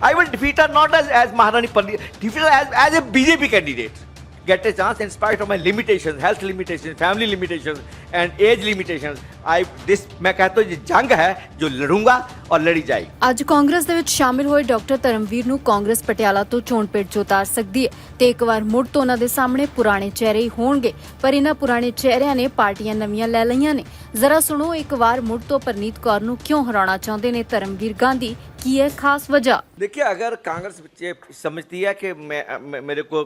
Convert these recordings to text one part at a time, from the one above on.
I will defeat her not as, as Maharani Pandit, defeat her as, as a BJP candidate. Get a chance in spite of my limitations, health limitations, family limitations and age limitations. I this मैं कहता हूँ ये जंग है जो लड़ूंगा और लड़ी जाएगी ਅੱਜ ਕਾਂਗਰਸ ਦੇ ਵਿੱਚ ਸ਼ਾਮਿਲ ਹੋਏ ਡਾਕਟਰ ਧਰਮਵੀਰ ਨੂੰ ਕਾਂਗਰਸ ਪਟਿਆਲਾ ਤੋਂ ਚੋਣ ਪੇੜ 'ਚ ਉਤਾਰ ਸਕਦੀ ਹੈ ਤੇ ਇੱਕ ਵਾਰ ਮੁੜ ਤੋਂ ਉਹਨਾਂ ਦੇ ਸਾਹਮਣੇ ਪੁਰਾਣੇ ਚਿਹਰੇ ਹੀ ਹੋਣਗੇ ਪਰ ਇਹਨਾਂ ਪੁਰਾਣੇ ਚਿਹਰਿਆਂ ਨੇ ਪਾਰਟੀਆਂ ਨਵੀਆਂ ਲੈ ਲਈਆਂ ਨੇ ਜ਼ਰਾ ਸੁਣੋ ਇੱਕ ਵਾਰ ਮੁੜ ਤੋਂ ਪਰਨੀਤ ਕੌਰ ਨੂੰ ਕਿਉਂ ਹਰਾਉਣਾ ਚਾਹੁੰਦੇ ਨੇ ਧਰਮਵੀਰ ਗਾਂਧੀ ਕੀ ਹੈ ਖਾਸ वजह देखिए अगर कांग्रेस ये समझती है कि मैं मैं- मेरे को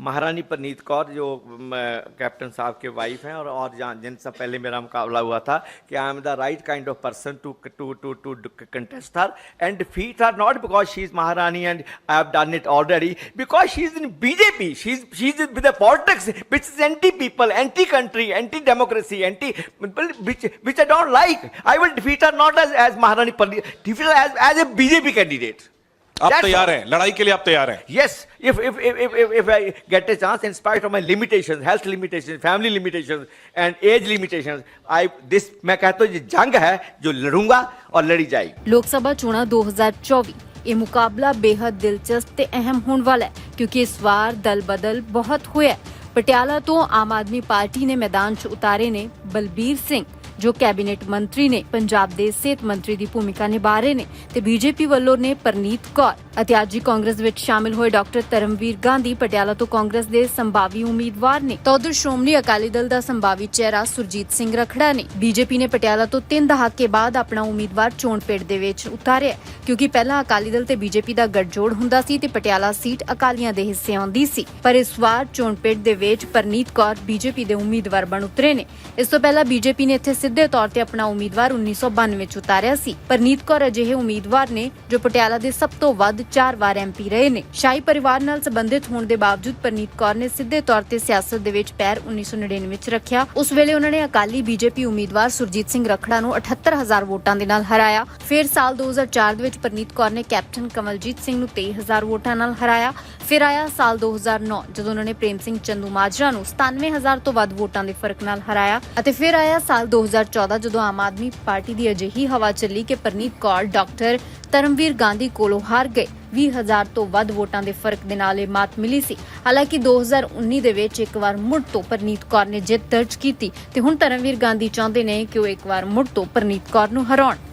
महारानी परनीत कौर जो म, कैप्टन साहब के वाइफ हैं और और जहाँ सब पहले मेरा मुकाबला हुआ था कि I am the right kind of person to to to to contest her and feet or not because she is Maharani and I have done it already because she is in BJP she is she is with politics which is anti people anti country anti democracy anti which I don't like I will defeat or not as as Maharani defeat as as a BJP candidate आप तैयार हैं लड़ाई के लिए आप तैयार हैं yes if if if if if, if i get a chance in spite of my limitations health limitations family limitations and age limitations i this मैं कहता हूँ ये जंग है जो लड़ूंगा और लड़ी जाएगी ਲੋਕ ਸਭਾ ਚੋਣਾਂ 2024 ਇਹ ਮੁਕਾਬਲਾ ਬੇहद ਦਿਲਚਸਪ ਤੇ ਅਹਿਮ ਹੋਣ ਵਾਲਾ ਹੈ ਕਿਉਂਕਿ ਇਸ ਵਾਰ ਦਲ ਬਦਲ ਬਹੁਤ ਹੋਇਆ ਹੈ। ਪਟਿਆਲਾ ਤੋਂ ਆਮ ਆਦਮੀ ਪਾਰਟੀ ਨੇ ਮੈਦਾਨ 'ਚ ਉਤਾਰੇ ਨੇ ਬਲਬੀਰ ਸਿੰਘ ਜੋ ਕੈਬਨਿਟ ਮੰਤਰੀ ਨੇ ਪੰਜਾਬ ਦੇ ਸਿਹਤ ਮੰਤਰੀ ਦੀ ਭੂਮਿਕਾ ਨਿਭਾ ਰਹੇ ਨੇ ਤੇ ਬੀਜੇਪੀ ਵੱਲੋਂ ਨੇ ਪਰਨੀਤ ਕੌਰ ਅਤੇ ਅੱਜ ਹੀ ਕਾਂਗਰਸ ਵਿੱਚ ਸ਼ਾਮਿਲ ਹੋਏ ਡਾਕਟਰ ਧਰਮਵੀਰ ਗਾਂਧੀ ਪਟਿਆਲਾ ਤੋਂ ਕਾਂਗਰਸ ਦੇ ਸੰਭਾਵੀ ਉਮੀਦਵਾਰ ਨੇ। ਤਾਂ ਉਧਰ ਸ਼੍ਰੋਮਣੀ ਅਕਾਲੀ ਦਲ ਦਾ ਸੰਭਾਵੀ ਚਿਹਰਾ ਸੁਰਜੀਤ ਸਿੰਘ ਰਖੜਾ ਨੇ। ਬੀਜੇਪੀ ਨੇ ਪਟਿਆਲਾ ਤੋਂ ਤਿੰਨ ਦਹਾਕੇ ਬਾਅਦ ਆਪਣਾ ਉਮੀਦਵਾਰ ਚੋਣ ਪੇੜ ਦੇ ਵਿੱਚ ਉਤਾਰਿਆ ਹੈ, ਕਿਉਂਕਿ ਪਹਿਲਾਂ ਅਕਾਲੀ ਦਲ ਤੇ ਬੀਜੇਪੀ ਦਾ ਗੱਠਜੋੜ ਹੁੰਦਾ ਸੀ ਤੇ ਪਟਿਆਲਾ ਸੀਟ ਅਕਾਲੀਆਂ ਦੇ ਹਿੱਸੇ ਆਉਂਦੀ ਸੀ। ਪਰ ਇਸ ਵਾਰ ਚੋਣ ਪੇੜ ਦੇ ਵਿੱਚ ਪਰਨੀਤ ਕੌਰ ਬੀਜੇਪੀ ਦੇ ਉਮੀਦਵਾਰ ਬਣ ਉਤਰੇ ਨੇ। ਇਸ ਤੋਂ ਪਹਿਲਾਂ ਬੀਜੇਪੀ ਨੇ ਇੱਥੇ ਸਿੱਧੇ ਤੌਰ ਤੇ ਆਪਣਾ ਉਮੀਦਵਾਰ 1992 ਵਿੱਚ ਉਤਾਰਿਆ ਸੀ। ਪਰਨੀਤ ਕੌਰ ਅਜਿਹੇ ਉਮੀਦਵਾਰ ਨੇ ਜੋ ਪਟਿਆਲਾ ਦੇ ਸਭ ਤੋਂ ਵੱਧ 4 ਵਾਰ ਐਮਪੀ ਰਹੇ ਨੇ। ਸ਼ਾਹੀ ਪਰਿਵਾਰ ਨਾਲ ਸੰਬੰਧਿਤ ਹੋਣ ਦੇ ਬਾਵਜੂਦ ਪਰਨੀਤ ਕੌਰ ਨੇ ਸਿੱਧੇ ਤੌਰ ਤੇ ਸਿਆਸਤ ਦੇ ਵਿੱਚ ਪੈਰ 1999 ਵਿੱਚ ਰੱਖਿਆ। ਉਸ ਵੇਲੇ ਉਹਨਾਂ ਨੇ ਅਕਾਲੀ ਬੀਜੇਪੀ ਉਮੀਦਵਾਰ ਸੁਰਜੀਤ ਸਿੰਘ ਰਖੜਾ ਨੂੰ 78000 ਵੋਟਾਂ ਦੇ ਨਾਲ ਹਰਾਇਆ। ਫਿਰ ਸਾਲ 2004 ਦੇ ਵਿੱਚ ਪਰਨੀਤ ਕੌਰ ਨੇ ਕੈਪਟਨ ਕਮਲਜੀਤ ਸਿੰਘ ਨੂੰ 23000 ਵੋਟਾਂ ਨਾਲ ਹਰਾਇਆ। ਫਿਰ ਆਇਆ ਸਾਲ 2009 ਜਦੋਂ ਉਹਨਾਂ ਨੇ ਪ੍ਰੇਮ ਸਿੰਘ ਚੰਦੂ ਮਾਜਰਾ ਨੂੰ 97000 ਤੋਂ ਵੱਧ ਵੋਟਾਂ ਦੇ ਫ਼ਰਕ ਨਾਲ ਹਰਾਇਆ ਅਤੇ ਫਿਰ ਆਇਆ ਸਾਲ 2014 ਜਦੋਂ ਆਮ ਆਦਮੀ ਪਾਰਟੀ ਦੀ ਅਜਿਹੀ ਹਵਾ ਚੱਲੀ ਕਿ ਪਰਨੀਤ ਕੌਰ, ਡਾਕਟਰ ਧਰਮਵੀਰ ਗਾਂਧੀ ਕੋਲੋਂ ਹਾਰ ਗਏ। 20000 ਤੋਂ ਵੱਧ ਵੋਟਾਂ ਦੇ ਫ਼ਰਕ ਦੇ ਨਾਲ ਇਹ ਮਾਤ ਮਿਲੀ ਸੀ। ਹਾਲਾਂਕਿ 2019 ਦੇ ਵਿੱਚ ਇੱਕ ਵਾਰ ਮੁੜ ਤੋਂ ਪਰਨੀਤ ਕੌਰ ਨੇ ਜਿੱਤ ਦਰਜ ਕੀਤੀ ਤੇ ਹੁਣ ਧਰਮਵੀਰ ਗਾਂਧੀ ਚਾਹੁੰਦੇ ਨੇ ਕਿ ਉਹ ਇੱਕ ਵਾਰ ਮੁੜ ਤੋਂ ਪਰਨੀਤ ਕੌਰ ਨੂੰ ਹਰਾਉਣ।